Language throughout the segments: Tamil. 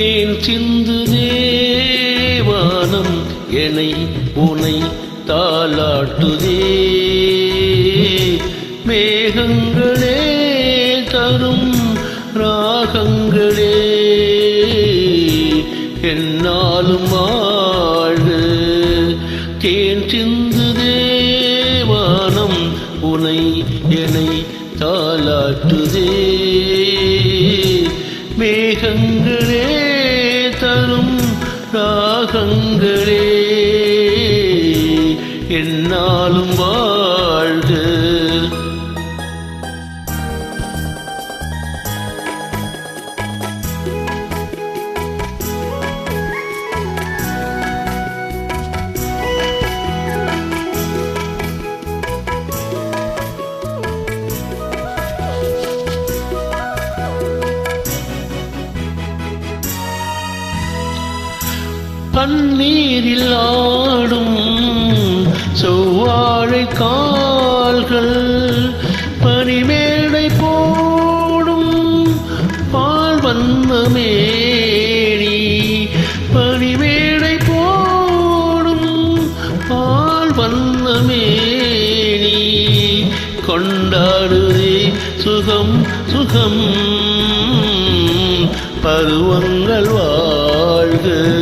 தேன் சிந்து தேவானம் என்னை உனை தாளாட்டுதே. மேகங்களே தரும் ராகங்களே என்னாலும் ஆழ். தேன் சிந்து தேவானம் உனை என்னை தாளாட்டுதே. மேகங்களே ராகங்களே என்னாலும் வாழ்க. பன்னீரில் ஆடும் செவ்வாழை கால்கள் பனிமேடை போடும் பால் வந்த மேடி பனிமேடை போடும் பால் வந்த மேடி கொண்டாடுதே சுகம் சுகம். பருவங்கள் வாழ்க.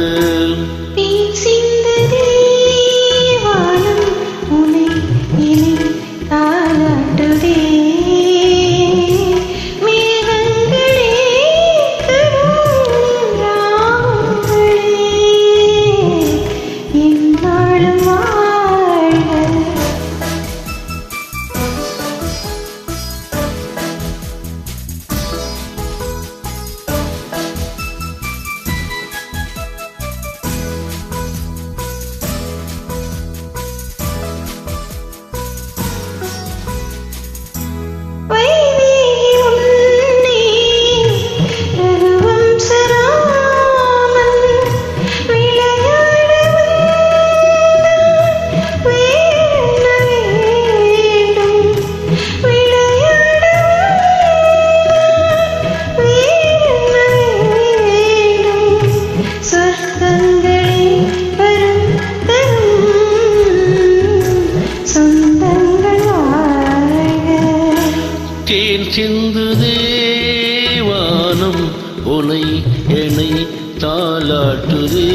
தேன் சிந்து தேவானம் உனை என்னை தாளாட்டுதே.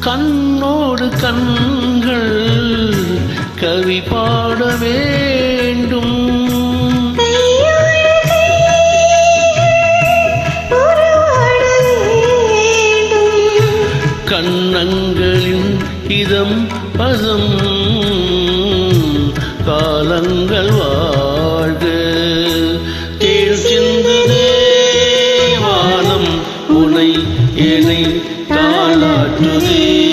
கண்ணோடு கண்கள் கவி பாட வேண்டும். கண்ணங்களின் இதம் பதம் காலங்கள் வாழ்க. தேன் சிந்து தேவானம் உனை என்னை தாளாற்றுதே